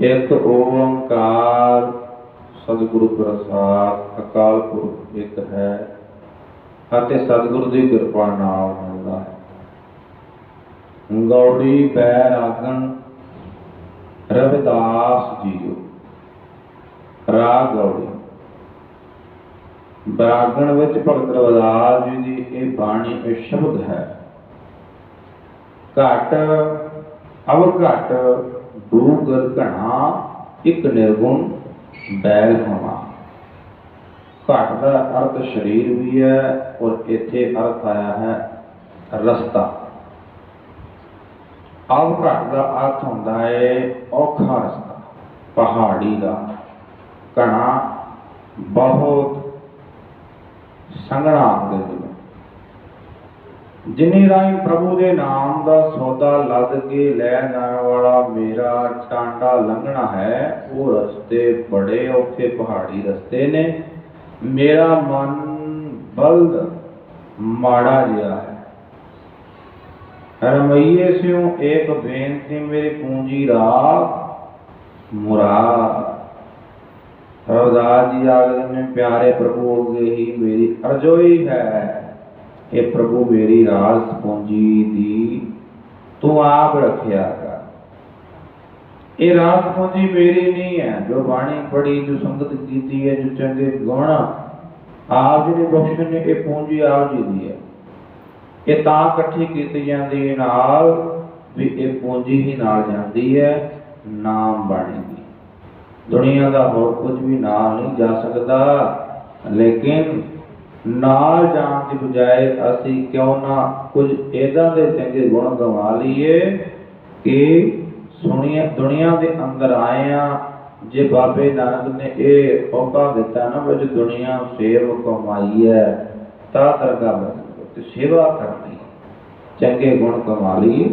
ਇੱਕ ਓੰਕਾਰ ਸਤਿਗੁਰੂ ਪ੍ਰਸਾਦ, ਅਕਾਲ ਪੁਰਖ ਇੱਕ ਹੈ ਅਤੇ ਸਤਿਗੁਰੂ ਦੀ ਕਿਰਪਾ ਨਾਲ ਹੁੰਦਾ ਹੈ। ਗੌੜੀ ਬੈਰਾਗਣ ਰਵਿਦਾਸ ਜੀਓ। ਰਾਗ ਗੌੜੀ। ਬਰਾਗਣ ਵਿੱਚ ਭਗਤ ਰਵਿਦਾਸ ਜੀ ਦੀ ਇਹ ਬਾਣੀ ਇਹ ਸ਼ਬਦ ਹੈ। ਘਟ ਅਵ ਘਟ ਦੂਗਰ ਘਣਾ, ਇੱਕ ਨਿਰਗੁਣ, ਬੈਲ ਹੋਣਾ। ਘਟ ਦਾ ਅਰਥ ਸਰੀਰ ਵੀ ਹੈ ਔਰ ਇੱਥੇ ਅਰਥ ਆਇਆ ਹੈ ਰਸਤਾ। ਅਵ ਘਟ ਦਾ ਅਰਥ ਹੁੰਦਾ ਹੈ ਔਖਾ ਰਸਤਾ, ਪਹਾੜੀ ਦਾ। ਘਣਾ ਬਹੁਤ ਸੰਘਣਾ ਆਖਦੇ ਜਿਨੀ ਰਾਹੀਂ ਪ੍ਰਭੂ ਦੇ ਨਾਮ ਦਾ ਸੌਦਾ ਲੱਦ ਕੇ ਲੈ ਜਾਣ ਵਾਲਾ ਮੇਰਾ ਟਾਂਡਾ ਲੰਘਣਾ ਹੈ, ਉਹ ਰਸਤੇ ਬੜੇ ਔਖੇ ਪਹਾੜੀ ਰਸਤੇ ਨੇ। ਮੇਰਾ ਮਨ ਬਲਦ ਮਾੜਾ ਜਿਹਾ ਹੈ। ਰਮਈਏ ਸਿਉ ਏਕ ਬੇਨਤੀ ਮੇਰੀ ਪੂੰਜੀ ਰਾਤ ਮੁਰਾਦ। ਰਵਦਾਸ ਜੀ ਆਖਦੇ ਨੇ, ਪਿਆਰੇ ਪ੍ਰਭੂ ਅੱਗੇ ਹੀ ਮੇਰੀ ਅਰਜ਼ੋਈ ਹੈ। ਇਹ ਪ੍ਰਭੂ ਮੇਰੀ ਰਾਸ ਪੂੰਜੀ ਦੀ ਤੂੰ ਆਪ ਰੱਖਿਆ ਕਰ। ਇਹ ਰਾਸ ਪੂੰਜੀ ਮੇਰੀ ਨਹੀਂ ਹੈ, ਜੋ ਬਾਣੀ ਪੜੀ ਜੋ ਸੰਗਤ ਕੀਤੀ ਹੈ, ਜੋ ਚੰਗੇ ਗੁਣ ਆਪ ਜੀ ਨੇ ਬਖਸ਼ੇ ਨੇ ਇਹ ਪੂੰਜੀ ਆਪ ਜੀ ਦੀ ਹੈ। ਇਹ ਤਾਂ ਇਕੱਠੀ ਕੀਤੀ ਜਾਂਦੀ ਹੈ ਨਾਲ ਵੀ ਇਹ ਪੂੰਜੀ ਹੀ ਨਾਲ ਜਾਂਦੀ ਹੈ, ਨਾਮ ਬਾਣੀ ਦੀ। ਦੁਨੀਆ ਦਾ ਹੋਰ ਕੁਝ ਵੀ ਨਾਲ ਨਹੀਂ ਜਾ ਸਕਦਾ, ਲੇਕਿਨ ਨਾਲ ਜਾਣ ਦੀ ਬਜਾਏ ਅਸੀਂ ਕਿਉਂ ਨਾ ਕੁਝ ਇਦਾਂ ਦੇ ਚੰਗੇ ਗੁਣ ਗਵਾ ਲਈਏ ਕਿ ਸੁਣੀਏ, ਦੁਨੀਆ ਦੇ ਅੰਦਰ ਆਏ ਆ, ਜੇ ਬਾਬੇ ਨਾਨਕ ਨੇ ਇਹ ਮੌਕਾ ਦਿੱਤਾ ਨਾ ਵਿੱਚ ਦੁਨੀਆ ਸੇਵ ਕਮਾਈ ਹੈ, ਤਾਂ ਦਰਗਾਹ ਤੇ ਸੇਵਾ ਕਰਨੀ, ਚੰਗੇ ਗੁਣ ਕਮਾ ਲਈ